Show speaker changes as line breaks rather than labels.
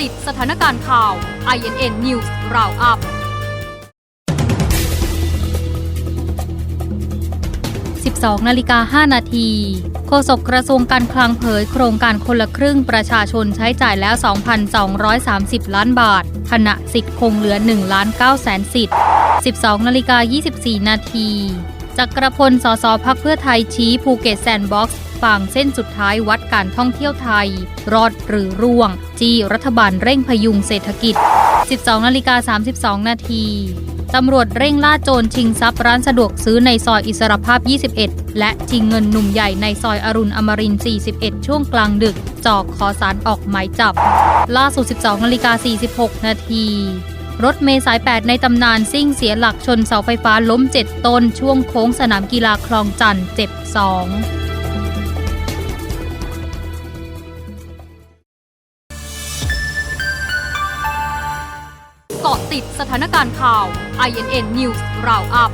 ติดสถานการณ์ข่าว INN News Roundup 12นาฬิกา5นาทีโฆษกกระทรวงการคลังเผยโครงการคนละครึ่งประชาชนใช้จ่ายแล้ว 2,230 ล้านบาท ขณะสิทธิ์คงเหลือ1ล้าน9แสนสิทธิ์ 12นาฬิกา24 นาที จักรพล สสพักเพื่อไทยชี้ภูเก็ตแซนด์บ็อกซ์ฝั่งเส้นสุดท้ายวัดการท่องเที่ยวไทย รอดหรือร่วง จี้รัฐบาลเร่งพยุงเศรษฐกิจ 12นาฬิกา32 นาทีตำรวจเร่งล่าโจรชิงทรัพย์ร้านสะดวกซื้อในซอยอิสรภาพ 21 และชิงเงินหนุ่มใหญ่ในซอยอรุณอมรินทร์41 ช่วงกลางดึก จอกขอสารออกหมายจับ ล่าสุด 12นาฬิกา46 นาที รถเมย์สาย 8 ในตำนานซิ่งเสียหลักชนเสาไฟฟ้าล้ม 7 ต้น ช่วงโค้งสนามกีฬาคลองจันทร์เจ็บ2เกาะติดสถานการณ์ข่าว INN News Roundup